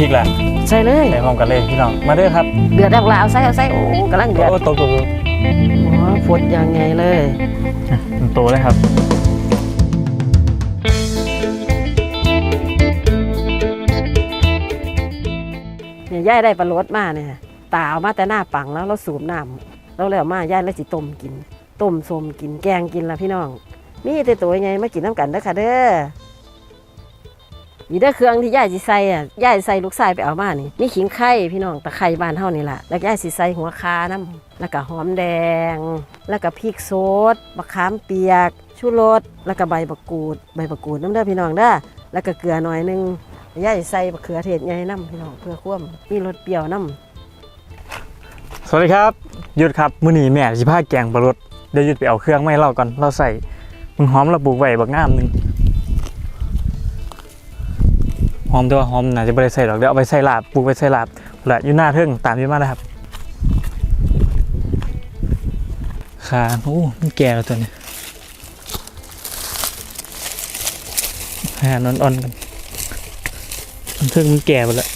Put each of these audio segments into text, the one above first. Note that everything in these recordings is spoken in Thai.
พริกล่ะใส่เลยใส่พร้อมกันเลยพี่น้องมาเด้อครับเดือดแล้วเอาใส่เอาใส่โอ้กำลังเดือดโอ้ตกตกตกหัวฟดยังไงเลยมันโตเลยครับเนี่ยย่ายได้ปลาโรดมาเนี่ยตาเอามาแต่หน้าปังแล้วเราสูบน้ำแล้วแล้วมาย่ายแล้วสิต้มกินต้มส้มกินแกงกินละพี่น้องมีแต่ตัวยังไงมากินน้ำกันเด้อค่ะเด้อ มีเด้เครื่องที่ย่ายสิใส่อะย่ายใส่ลูกชายไปเอามานี่มีขิงไข่พี่น้องตะไคร้บ้านเฮานี่ล่ะแล้วย่ายสิใส่หัวคาน้ำแล้วก็หอมแดง แล้วก็พริกสดมะขามเปียก ชูรสแล้วก็ใบมะกรูด ใบมะกรูดน้ำเด้อพี่น้องเด้อแล้วก็เกลือหน่อยหนึงย่ายใส่มะเขือเทศใหญ่น้ำพี่น้องเพื่อความมีรสเปรี้ยวน้ำสวัสดีครับหยุดครับมื้อนี้แม่สิพาแกงปลารสเดี๋ยวหยุดไปเอาเครื่องไม่เราก่อนเราใส่มึงหอมระบุกไว้บักงามหนึง หอมแต่ว่าหอมน่าจะไม่ได้ใส่หรอกเดี๋ยวเอาไปใส่ลาบปลูกไปใส่ลาบและอยู่หน้าเทิงตามที่มานะครับขาโอ้มันแก่แล้วตัวนี้หานอ่อนๆกันมันเทิงมันแก่ไปแล้ว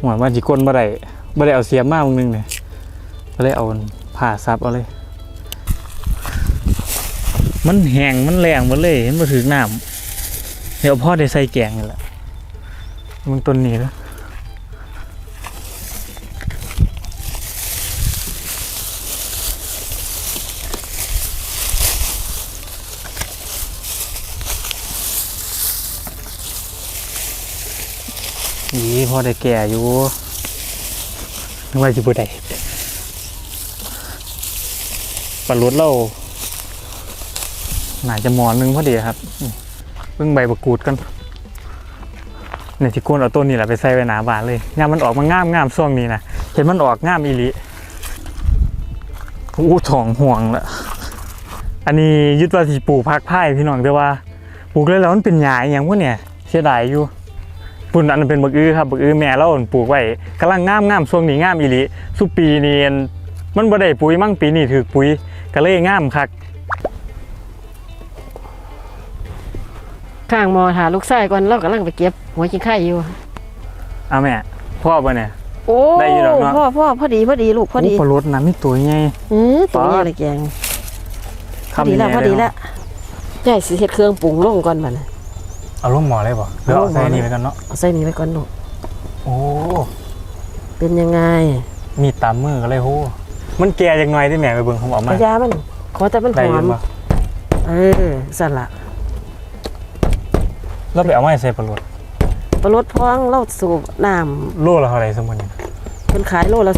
หวยว่าจิก้นบ่ได้บ่ได้เอาเสียมมามึงนึงเนี่ยก็เลยเอาผ่าซับเอาเลย มันแห้งมันแรงหมดเลยเห็นบ่ถึงน้ำเดี๋ยวพ่อได้ใส่แกงนี่แหละมึงต้นนี้แล้วนี่พ่อได้แก่อยู่นึกว่าจะบ่ได้ปลาลดเรา น่าจะหมอนหนึงพอดีครับเพิ่งใบประกูดกันเนี่ยที่โกนเอาต้นนี่แหละไปใส่ไว้หนาบานเลยงามมันออกมางามงามช่วงนี้นะเห็นมันออกงามอีลิอู้ทองห่วงละอันนี้ยึดว่าสิปลูกพักไผ่พี่น้องแต่ว่าปลูกเลยแล้วมันเป็นหญ้าอย่างพวกเนี่ยเสียดายอยู่ปุ่นอันนั้นเป็นบักอื้อครับบักอื้อแม่เราปลูกไว้กำลังงามงามช่วงนี้งามอีลิสุปีเนี่มันบ่ได้ปุ๋ยมั่งปีนี้ถือปุ๋ยก็เลยงามคัก ข้างหมอถาลูกชายก่อนเรากำลังไปเก็บ หัวกินไข่อยู่เอาแม่พ่อป่ะเนี่ย โอ้ได้อยู่ดอกเนาะพ่อพ่อพอดีพอดีลูกพอดีโปลาลดนะมีตัวใหญ่อือตัวนี้อะไรแกงพอดีแล้วพอดีแล้วใช่สิเฮ็ดเครื่องปรุงลงก่อนบัดน่ะเอาลงหมอเลยบ่เดี๋ยวเอาใส่นี่ไปกันเนาะเอาใส่นี้ไว้ก่อนลูกโอ้เป็นยังไงมีตามมือก็เลยโหมันแก่จังหน่อยที่แม่ไปเบิ่งผมเอากมาระยามันขอแต่มันหได้ออมยู่บ่เออสั่นละ แล้วไปเอามาให้ใส่ปลาลดปลาลดพองเราสูบน้โลละเท่าไหร่สมมุตินี่ำเพิ่นขายโลละ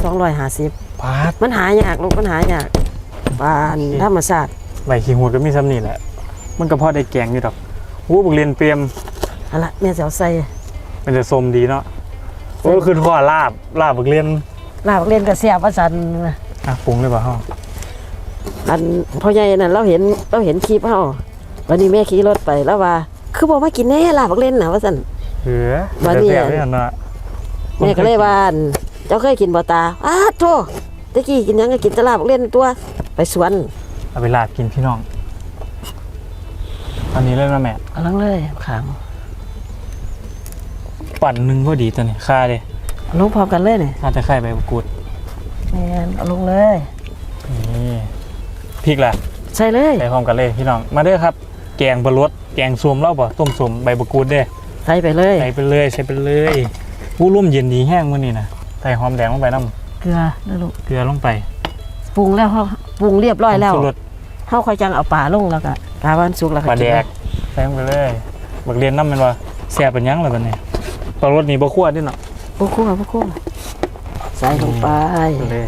250ปาด มันหายากลูกมันหายากปานธรรมชาติใบขี้หูดก็มีซ้ำนี่แหละ มันก็พอได้แกงอยู่ดอกหูบักเรียนเปรียมเอาละแม่จะเอาใส่มันจะสมดีเนาะโอ้คือทอดลาบลาบบักเรียนลาบเล่นก็แซ่บว่าซั่นนะอะปรุงเลยบ่เฮาอันพ่อใหญ่นั่นเราเห็นเราเห็นคลิปเฮาวันนี้แม่ขี่รถไปแล้วว่า คือบอกมากินแน่ลาบเล่นน่ะว่าซั่นเหือบัดนี้แซ่บๆเลยอะเนาะแม่ก็เลยว่าอั่นเจ้าเคยกินบ่ตาอ้าโธ่ตะกี้กินหยังก็กินแตลาบเล่นตัว ไปสวนเอาไปลาบกินพี่น้องอันนี้เลยนะแม่เอาลังเลยขางปั่นหนึงก็ดีตัวนี้ค่าเด้เอาลงพร้อมกันเลยนี่อาจจะไข่ใบมะกรูดแม่นเอาลงเลย นี่พริกล่ะใส่เลย ใส่พร้อมกันเลยพี่น้องมาเด้อครับ แกงบะรด แกงส้มเล่าบ่ต้มส้มใบมะกรูดเด้ใส่ไปเลยใส่ไปเลยใส่ไปเลยผู้ร่วมเย็นดีแห้งมื้อนี้นะใส่หอมแดงลงไปน้เกลือนะลูกำเกลือลงไปปรุงแล้วเฮาปรุงเรียบร้อยแล้วชูรสเฮาค่อยจังเอาปลาลงแล้วก็กาวันสุกแล้วก็ปลาแดกินกใส่ลงไปเลยบักเรียนน้ำแมันว่าแซ่บเป็นหยังล่ะบัดนี้ปลารสนี่บ่คั่วดิเนาะบ่คั่วบ่คั่วใส่ลงไปไปเลย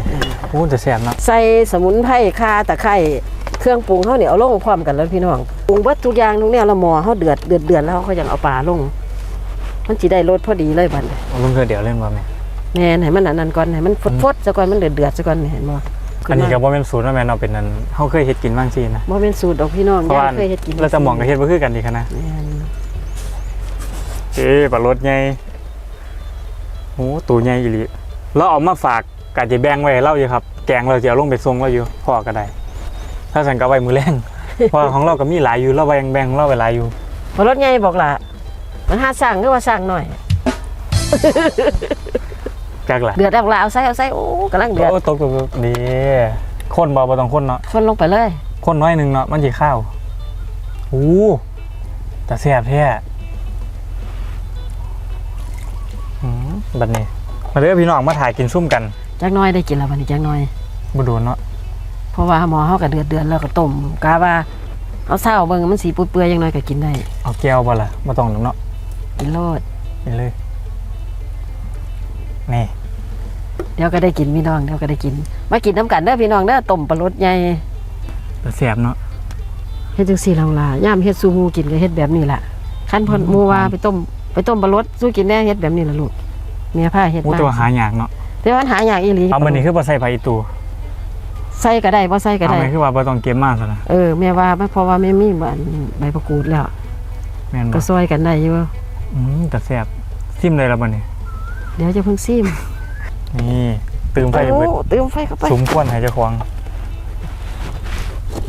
โอ้จะแซ่บเนาะใส่สมุนไพรข่าตะไคร้เครื่องปรุงเฮาเนี่ยเอาลงพร้อมกันแล้วพี่น้อง ปรุงเบิดทุกอย่างทุกแนวแล้วหม้อเฮาเดือดเดือดเดือดแล้วเฮาก็ยังเอาปลาลง มันสิได้รสพอดีเลยบัดนี้เอาลงเทื่อเดียวเล่นบ่แม่แม่นให้มันอันนั้นก่อนให้มันฟดๆซะก่อนมันเดือดเดือดๆซะก่อนเห็นบ่อันนี้ก็บ่แม่นสูตรนะแม่เนาะเป็นอันเฮาเคยเฮ็ดกินบ้างซี่นะบ่เป็นสูตรดอกพี่น้องเพราะว่าย่าเคยเฮ็ดกินเราจะมองก็เฮ็ดบ่คือกันดีคะนะแม่นเอ้ปลารสใหญ่โอ้ตัวใหญ่อีหลีเราเอามาฝากกะจะแบ่งไว้ให้เราอยู่ครับ แกงเราจะเอาลงไปส่งเราอยู่พ่อก็ได้ ถ้าสั่นก็ไว้มือแรง เพราะของเราก็มีหลายอยู่เราแบ่งแบ่งของเราไปหลายอยู่พอรถใหญ่บอกล่ะ มันหาสั่งก็ว่าสั่งหน่อย จักล่ะเดือดแล้วล่ะเอาใส่เอาใส่โอ้กำลังเดือดโอ้ตกตกตกดีคนบ่บ่ต้องคนเนาะคนลงไปเลย คนน้อยหนึงเนาะมันสิข้าวโอ้แต่แซ่บแท้อืมบัดนี้ มาเด้อพี่น้องมาถ่ายกินซุ่มกัน จักหน้อยได้กินแล้ววันนี้จักหน้อยบ่โดนเนาะ เพราะว่าหมอเฮาก็เดือดเดือดแล้วก็ต้มกะว่าเอาเศร้าเบิ่งมันสีเปื่อยๆยังน้อยก็กินได้เอาแก้วบ่ล่ะบ่ต้องหรอกเนาะกินโลดไปเลย นี่ เดี๋ยวก็ได้กินพี่น้องเดี๋ยวก็ได้กิน มากินน้ำกันเด้อพี่น้องเด้อต้มปลารสใหญ่แต่แซ่บเนาะเฮ็ดจังซี่เราล่ะย่ามเฮ็ดซูฮูกินก็เฮ็ดแบบนี้ล่ะคันเพิ่นหมู่ว่าไปต้มไปต้มปลารสสู้กินแน่เฮ็ดแบบนี้ล่ะลูกเมียพาเฮ็ดโอ้มาแต่ว่าหายากเนาะแต่ว่ามันหายากอีหลีเอามันนี่คือบ่ใส่ไผอีตู ใส่ก็ได้บ่ใส่ก็เอาได้มันคือว่าบ่ต้องเก็บมากซะนะเออแม่ว่ามันเพราะว่าแม่มีบ้านใบประกูดแล้วแม่นบ่ก็ซอยกันได้อยู่อืมแต่แซ่บซิมเลยละบัดนี้เดี๋ยวจะเพิ่งซิมนี่ตื่มไฟเบิดโอ้เติมไฟเข้าไปสมควรให้เจ้าของ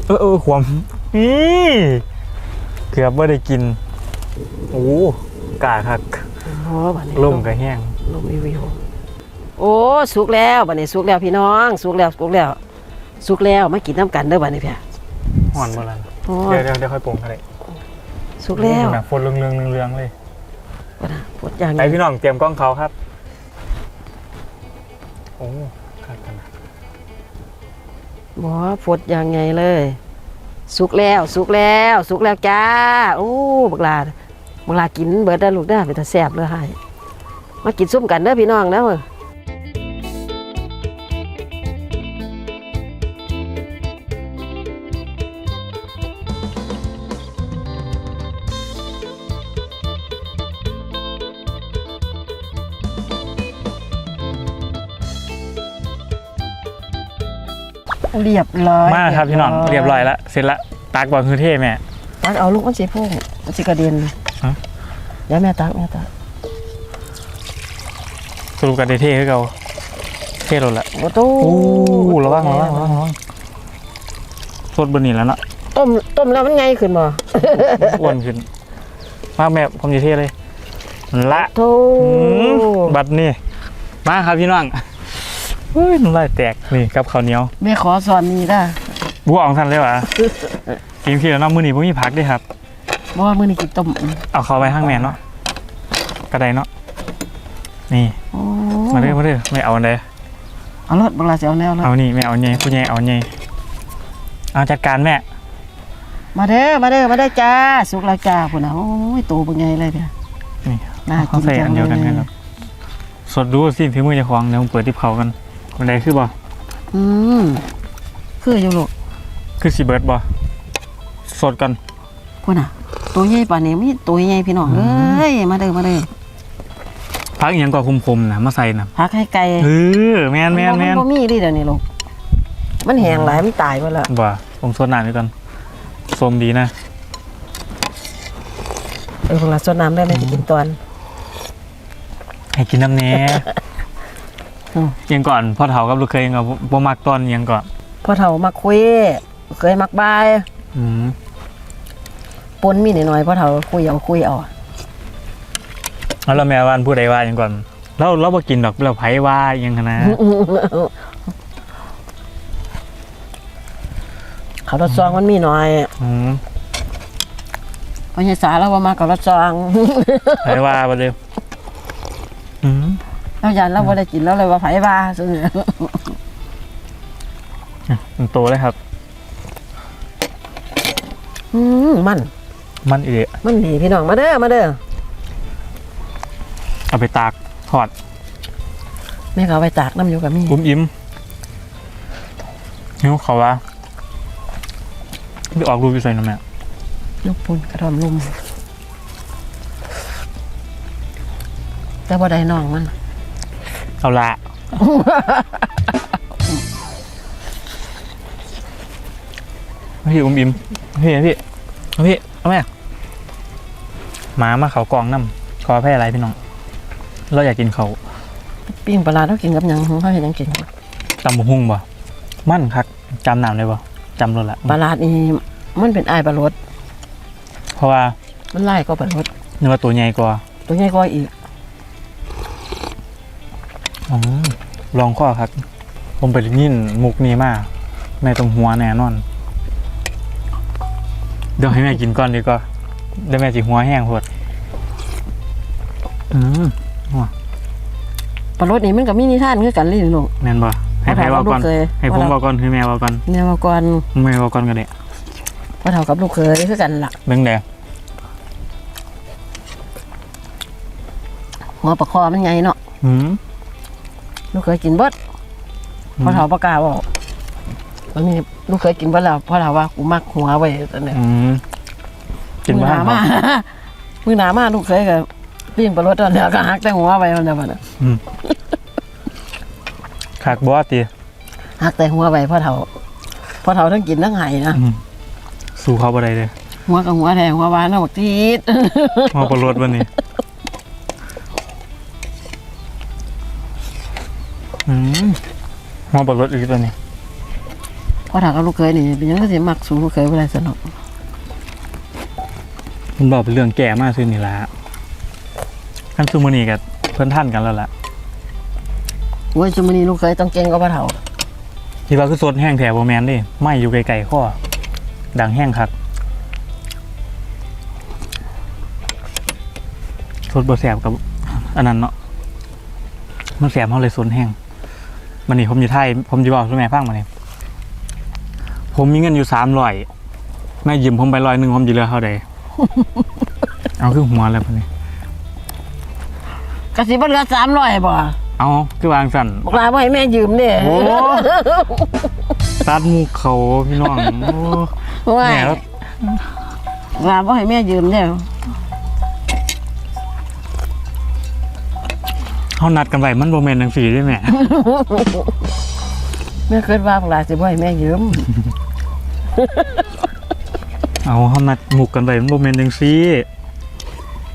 เออเออความนี่เกือบบ่ได้กินโอ้กาคักโอ้บัดนี้ลมก็แห้งลมอีวิวโอ้สุกแล้วบัดนี้สุกแล้วพี่น้อง สุกแล้วสุกแล้ว สุกแล้วมากินน้ำกันเด้อบัดนี้เพี่ย ห่อนบ่ล่ะโอ้เดี๋ยวเดี๋ยวเดี๋ยวค่อยปรุงก็ได้สุกแล้วน่ะฝนเรืองๆเรืองๆเลยบัดน่ะปวดอย่างไปพี่น้องเตรียมกล้องเขาครับ โอ้คักกันนะบ่ปวดอย่างไงเลย สุกแล้วสุกแล้วสุกแล้วจ้าโอ้บักลาบักลากินเบิดได้อลูกเด้อเป็นตาแซ่บเลยให้มากินซุ่มกันเด้อพี่น้องเด้อ เรียบร้อยมาครับพี่น้องเรียบร้อยแล้วเสร็จละตากบอลคือเท่แม่ตักเอาลูกมันสิพุ่งมันสิกระเด็นฮะเดี๋ยวแม่ตักแม่ตักสรุปกันได้เท่คือเก่าเท่รถละโอ้ตู้โอ้ระวังระวังระวังระวังสดบนนี้แล้วเนาะต้มต้มแล้วมันไงขึ้นบ่อ้วนขึ้น มาแม่ผมจะเท่เลยละโธ่อืมบัดนี่มาครับพี่น้อง เฮ้ยน้ำลายแตกนี่กับข้าวเหนียวแม่ขอสอนนี่ได้บัวอองทันเลยวะกินพี่แล้วเน้องมือนี้ผมมีผักด้วยครับบ่ว่ามื้อนี้กินต้มเอาเข้าไปข้างแม่เนาะกระไดเนาะนี่โอ้มาเด้อมาเด้อไม่เอาอันใดเอารถบักลาสิเอาแนวรถเอานี่ไม่เอาไงผู้ใหญ่เอาไงเอาจัดการแม่มาเด้อมาเด้อมาเด้อจ้าสุกแล้วจ้าพุ่นน่ะโอ้ยตัวเป็นไงเลยเพี่ยนี่น่าเขากินใส่จัอังนเดียวกันเลกันยครับสดดูสิฝีมือเจ้าของเดี๋ยวผมเปิดทิปเขากัน บันไดคือบ่อืมคืออยู่ลูกคือสีเบิร์ดบ่สดกันพุ่นน่ะ ตัวใหญ่ปานนี้มีตัวใหญ่พี่น้องอืเอ้มยมาเด้อมาเด้อพักอหย่างก่อคมๆนะมาใส่นะพักให้ไก่เออแมนแมนแมนบ่มีดิเดี๋ยวนี้ลูกมันแห้งหลายมันตายหมดแล้วบ่ผมสดน้ำด้วยกันสมดีนะเออพวกเราสดน้ำได้ไหมจะกินตอนให้กินน้ำแหน่อืมเอี ยังก่อนพ่อเฒ่ากับลูกเคยยังกับบ่มักตอนเอียังก่อนพอเฒ่ามักคุยเคยมักบายอืมปนมีหน่อยๆพอเฒ่าคุยเอาคุยเอาแล้วเราแม่ว่าอันผู้ใดว่าอยังก่อนเราเราบ่กินดอกเราไผว่าอหยังหั้นนะเขารถซองมันมีหน่อยอืมพอใหญ่สาแล้วว่ามากับรถซองไผว่าบ่เลยอืม เรายันเราบ่ได้กินแล้วเลยว่าไผว่าซื่อมันโตเลยครับ อืมมัน มันอีกมันดีพี่น้องมาเด้อมาเด้อเอาไปตากทอดแม่ก็เอาไปตากน้ำอยู่กับมี่อุ้มอิ่มหิวเขาวะไปออกรูปอยู่ใส่น้ำแม่ลูกปุ่นกระดอมลุมแต่บ่ได้น้องมัน เอาละ พี่อุ้มอิ่มพี่พี่เอาพี่เอาแม่หมามาเขากองน้ำขอแพ้อะไรพี่น้อง เราอยากกินเขาปิ้งปลาร้าเรากินกับหยังของเขาเห็นหยังกินตำบุหุ่งบ่ มั่นคักจำน้ำได้บ่จำรถละปลาร้านี่มันเป็นอายปลารสเพราะว่ามันไล่ก็ปลารสเนื้อตัวใหญ่กว่าตัวใหญ่กว่าอีก อืมลองข้อครับ ผมไปยินมุกนี้มากแม่ตรงหัวแน่นอน เดี๋ยวให้แม่กินก่อนดีกว่าเดี๋ยวแม่จิหัวแห้งโพดอืมปลารสนี่มันก็มีนิทานคือกันเลยลูกแม่นบ่ให้ใครบอกก่อนพ่อเฒ่ากับลูกเคยให้ผมบอกก่อนให้แม่บอกก่อนเนี่ยมาก่อนแม่บอกก่อนกันเลยพ่อเฒ่ากับลูกเคยคือกันล่ะเรื่องแดงหัวปลาคอมันใหญ่เนาะอืม ลูกเคยกินเบิดพ่อเฒ่าปากกล้าบอกวันนี้ลูกเคยกินเบิดแล้วพ่อเฒ่าว่ากูมักหัวไว้ตอนนี้อืมกินมือบ้าหนนามา มือหนามาลูกเคยกับปิ้งปลารสตอนนี้ก็หักแต่หัวไว้มันเดียวมันน่ะคักบอสตีหักแต่หัวไว้พ่อเฒ่าพ่อเฒ่าทั้งกินทั้งไห้นะสู้เขาบ่ได้เลยหัวกับหัวแทงหัวหวานเนาะบักทีด มาประรดวันนี้ อืมมาประรดอีกตัวนี้พ่อเฒ่ากับลูกเคยนี่เป็นหยังก็สิมักสูงลูกเคยเวลาสนุกมันบอกเป็นเรื่องแก่มากซึ่งนี่ละขั้นซูมานีกับเพื่อนท่านกันแล้วล่ะโอ้ยจุมื้อนี้ลูกเคยต้องเก่งกว่าพ่อเฒ่าที่ว่าคือสดแห้งแถบโบแมนดิไม่อยู่ไกลๆข้อดังแห้งคักสดบแสบกับอันนั้นเนาะมันแสบเขาเลยสนแห้ง มันนี่ผมอยู่ไทย ผมจะบอกใช่ไหมฟังมาเนี่ยผมมีเงินอยู่สามร้อยแม่ยืมผมไปร้อยหนึ่งผมจะเหลือเท่าใดเอาคือหัวแล้วปะเนี่ยกะสิบ่เหลือ300บ่เอาคือวางสั่นบอกลาบ่ให้แม่ยืมเด้โอ้ตัดหมูเขาพี่น้องโอ้ว่าแม่แล้วลาบ่ให้แม่ยืมเด้ เขานัดกันไว้มันโบเมนต์หนังสีด้วยแม่ แม่คิดว่าบอกลาสิบ่ให้แม่ยืมเอาเขานัดหมุกกันไว้มันโบเมนต์หนังสี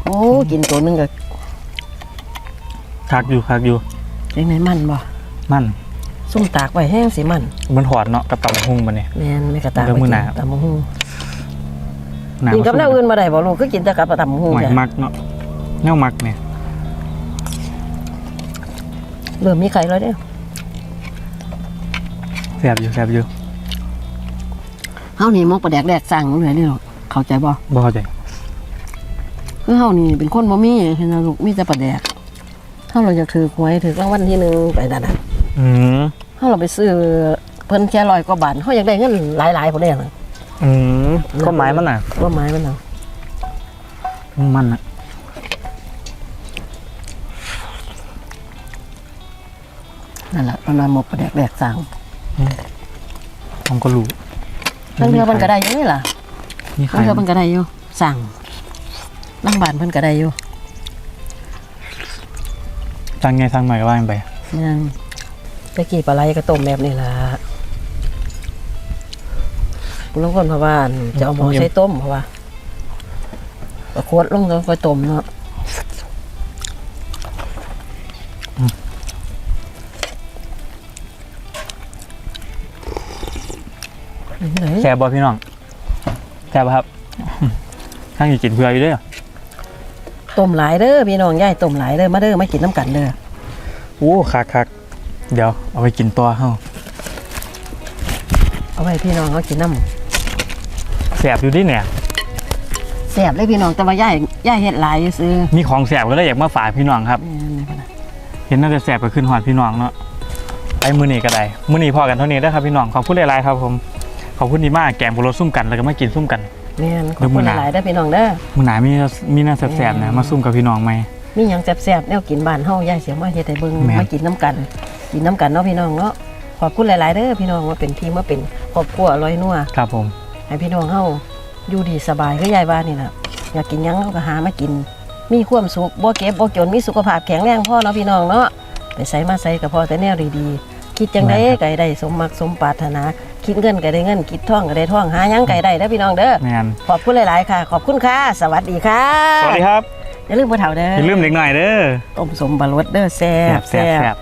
โอ้กินตัวหนึงก็คักอยู่คักอยู่ จังไดมันบ่มันซุ่มตากไว้แห้งสิมันมันถอดเนาะกับตับหุ่งมันเนี่ย แม่นไม่กระตากเดี๋ยวมื้อหน้า ตำบักหุ่งหนากินกับแนวอื่นบ่ได้บ่ลูกคือกินแต่กับตำบักหุ่งหอยจ้ะมักเนาะแนวมักเนี่ย เริ่มมีไข่แล้วเด้แสบอยู่แสบอยู่เฮานี่มกประแดกแดกสั่งเลยนี่ลูกเข้าใจบ่บ่เข้าใจคือเฮานี่เป็นคนบ่มีเห็นนะลูกมีแต่ประแดกเฮาเราจะถือหวยถือรางวัลที่หนึ่งไปนั่นน่ะอืมเฮาเราไปซื้อเพิ่นแค่ร้อยกว่าบาทเฮาอยากได้เงินหลายๆพุ่นเด้น่ะอืมก็ไม้มันน่ะว่าไม้มันเอามันน่ะนั่นแหละ มันมาหมกประแดกแดกสั่งผมก็รู้ทั้งเทือมันก็ได้อยู่นี่ล่ะมีทั้ไข่งเทือมันก็ได้อยู่สั่งนั่งบ้านเพิ่นก็ได้อยู่สั่งไงสั่งหน่อยก็ว่ากันไปนั่นตะกี้ปลาไหลก็ต้มแบบนี้ล่ะบางคนเพราะว่าอั่นจะเอาหม้อใส่ต้มเพราะว่าก็โคตรลงแล้วค่อยต้มเนาะ ไหนแสบบ่พี่น้องแสบบ่ครับทั้งอยู่กินเพื่ออยู่เด้วยต้มหลายเด้อพี่น้องย่ายต้มหลายเด้อมาเด้อมากินน้ำกันเด้อโอ้คักคักเดี๋ยวเอาไปกินตัวเฮาเอาไว้พี่น้องเขากินน้แสบอยู่ดิเนี่ยำแซ่บเลยพี่น้องแต่ว่าย่ายย่ายเฮ็ดหลายซื้อมีของแสบก็เลยอยากมาฝากพี่น้องครับแม่นเลยพะนะเห็นน่าจะแสบก็ขึ้นหอดพี่น้องเนาะไปมือนี้ก็ได้มือนี้พอกันเท่านี้ได้อครับพี่น้องขอบคุณหลายๆครับผม ขอบคุณดีมากแกงบุรสซุ่มกันแล้วก็มากินซุ่มกันแม่นขเดี๋อบยวมื้คุอณหน้าหลายๆเด้อพี่น้องเด้อมือหนามีมีน่าแสบๆนะมาซุ่มกับพี่น้องไหม มีหยังแซ่บๆแนวกินบ้านเฮาย่ายเสียมาเฮ็ดให้เบิ่งแม่น มากินน้ำกัน กินน้ำกันเนาะพี่น้องเนาะขอบคุณหลายๆเด้อพี่น้องว่าเป็นทีมว่าเป็นครอบครัวอร่อยนัวครับผมให้พี่น้องเฮาอยู่ดีสบายคือยายว่านี่ล่ะอยากกินหยังเฮาก็หามากิน มีความสุขบ่เก็บบ่จนมีสุขภาพแข็งแรงพ่อเนาะพี่น้องเนาะไปใส่มาใส่ก็พอแต่แนวดีๆ คิดจังไดก็ให้ได้สมมักสมปรารถนา คิดเงินก็ได้เงิน คิดท่องก็ได้ท่องหาหยังก็ให้ได้เด้อพี่น้องเด้อแมนขอบคุณหลาย ๆ ค่ะ ขอบคุณค่ะ สวัสดีค่ะสวัสดีครับอย่าลืมบ่เฒ่าเด้ออย่าลืมเด็กหน่อยเด้อต้มสมบะรดเด้อแซ่บแซ่บแซ่บ